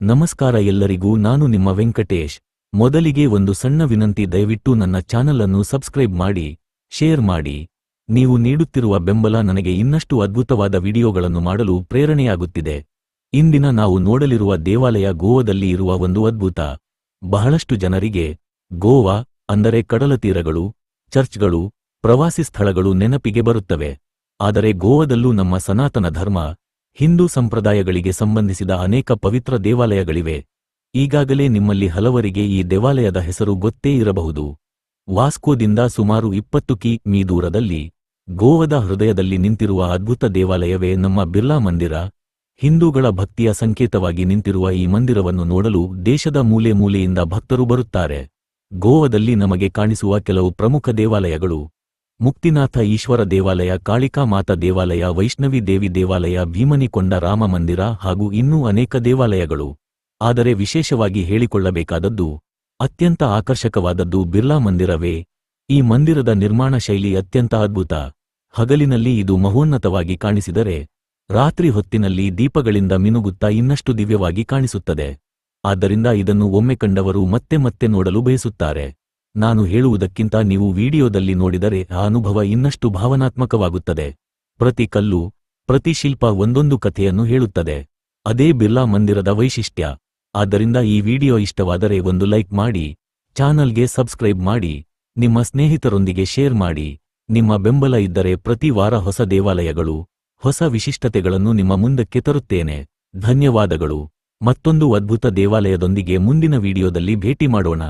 ನಮಸ್ಕಾರ ಎಲ್ಲರಿಗೂ, ನಾನು ನಿಮ್ಮ ವೆಂಕಟೇಶ್. ಮೊದಲಿಗೆ ಒಂದು ಸಣ್ಣ ವಿನಂತಿ, ದಯವಿಟ್ಟು ನನ್ನ ಚಾನಲ್ ಅನ್ನು ಸಬ್ಸ್ಕ್ರೈಬ್ ಮಾಡಿ, ಶೇರ್ ಮಾಡಿ. ನೀವು ನೀಡುತ್ತಿರುವ ಬೆಂಬಲ ನನಗೆ ಇನ್ನಷ್ಟು ಅದ್ಭುತವಾದ ವಿಡಿಯೋಗಳನ್ನು ಮಾಡಲು ಪ್ರೇರಣೆಯಾಗುತ್ತಿದೆ. ಇಂದಿನ ನಾವು ನೋಡಲಿರುವ ದೇವಾಲಯ ಗೋವಾದಲ್ಲಿ ಇರುವ ಒಂದು ಅದ್ಭುತ. ಬಹಳಷ್ಟು ಜನರಿಗೆ ಗೋವಾ ಅಂದರೆ ಕಡಲತೀರಗಳು ಚರ್ಚ್ಗಳು, ಪ್ರವಾಸಿ ಸ್ಥಳಗಳು ನೆನಪಿಗೆ ಬರುತ್ತವೆ. ಆದರೆ ಗೋವಾದಲ್ಲೂ ನಮ್ಮ ಸನಾತನ ಧರ್ಮ ಹಿಂದೂ ಸಂಪ್ರದಾಯಗಳಿಗೆ ಸಂಬಂಧಿಸಿದ ಅನೇಕ ಪವಿತ್ರ ದೇವಾಲಯಗಳಿವೆ. ಈಗಾಗಲೇ ನಿಮ್ಮಲ್ಲಿ ಹಲವರಿಗೆ ಈ ದೇವಾಲಯದ ಹೆಸರು ಗೊತ್ತೇ ಇರಬಹುದು. ವಾಸ್ಕೋದಿಂದ ಸುಮಾರು ಇಪ್ಪತ್ತು ಕಿ. ಮೀ. ದೂರದಲ್ಲಿ, ಗೋವದ ಹೃದಯದಲ್ಲಿ ನಿಂತಿರುವ ಅದ್ಭುತ ದೇವಾಲಯವೇ ನಮ್ಮ ಬಿರ್ಲಾ ಮಂದಿರ. ಹಿಂದೂಗಳ ಭಕ್ತಿಯ ಸಂಕೇತವಾಗಿ ನಿಂತಿರುವ ಈ ಮಂದಿರವನ್ನು ನೋಡಲು ದೇಶದ ಮೂಲೆ ಮೂಲೆಯಿಂದ ಭಕ್ತರು ಬರುತ್ತಾರೆ. ಗೋವಾದಲ್ಲಿ ನಮಗೆ ಕಾಣಿಸುವ ಕೆಲವು ಪ್ರಮುಖ ದೇವಾಲಯಗಳು. ಮುಕ್ತಿನಾಥ ಈಶ್ವರ ದೇವಾಲಯ, ಕಾಳಿಕಾ ಮಾತಾ ದೇವಾಲಯ, ವೈಷ್ಣವಿ ದೇವಿ ದೇವಾಲಯ ಭೀಮನಿಕೊಂಡ ರಾಮ ಮಂದಿರ ಹಾಗೂ ಇನ್ನೂ ಅನೇಕ ದೇವಾಲಯಗಳು. ಆದರೆ ವಿಶೇಷವಾಗಿ ಹೇಳಿಕೊಳ್ಳಬೇಕಾದದ್ದು, ಅತ್ಯಂತ ಆಕರ್ಷಕವಾದದ್ದು ಬಿರ್ಲಾ ಮಂದಿರವೇ. ಈ ಮಂದಿರದ ನಿರ್ಮಾಣ ಶೈಲಿ ಅತ್ಯಂತ ಅದ್ಭುತ. ಹಗಲಿನಲ್ಲಿ ಇದು ಮಹೋನ್ನತವಾಗಿ ಕಾಣಿಸಿದರೆ, ರಾತ್ರಿ ಹೊತ್ತಿನಲ್ಲಿ ದೀಪಗಳಿಂದ ಮಿನುಗುತ್ತಾ ಇನ್ನಷ್ಟು ದಿವ್ಯವಾಗಿ ಕಾಣಿಸುತ್ತದೆ. ಆದ್ದರಿಂದ ಇದನ್ನು ಒಮ್ಮೆ ಕಂಡವರು ಮತ್ತೆ ಮತ್ತೆ ನೋಡಲು ಬಯಸುತ್ತಾರೆ. ನಾನು ಹೇಳುವುದಕ್ಕಿಂತ ನೀವು ವಿಡಿಯೋದಲ್ಲಿ ನೋಡಿದರೆ ಆ ಅನುಭವ ಇನ್ನಷ್ಟು ಭಾವನಾತ್ಮಕವಾಗುತ್ತದೆ. ಪ್ರತಿ ಕಲ್ಲು, ಪ್ರತಿ ಶಿಲ್ಪ ಒಂದೊಂದು ಕಥೆಯನ್ನು ಹೇಳುತ್ತದೆ. ಅದೇ ಬಿರ್ಲಾ ಮಂದಿರದ ವೈಶಿಷ್ಟ್ಯ. ಆದ್ದರಿಂದ ಈ ವಿಡಿಯೋ ಇಷ್ಟವಾದರೆ ಒಂದು ಲೈಕ್ ಮಾಡಿ, ಚಾನಲ್ಗೆ ಸಬ್ಸ್ಕ್ರೈಬ್ ಮಾಡಿ, ನಿಮ್ಮ ಸ್ನೇಹಿತರೊಂದಿಗೆ ಶೇರ್ ಮಾಡಿ, ನಿಮ್ಮ ಬೆಂಬಲ ಇದ್ದರೆ ಪ್ರತಿ ವಾರ ಹೊಸ ದೇವಾಲಯಗಳು, ಹೊಸ ವಿಶಿಷ್ಟತೆಗಳನ್ನು ನಿಮ್ಮ ಮುಂದಕ್ಕೆ ತರುತ್ತೇನೆ. ಧನ್ಯವಾದಗಳು. ಮತ್ತೊಂದು ಅದ್ಭುತ ದೇವಾಲಯದೊಂದಿಗೆ ಮುಂದಿನ ವಿಡಿಯೋದಲ್ಲಿ ಭೇಟಿ ಮಾಡೋಣ.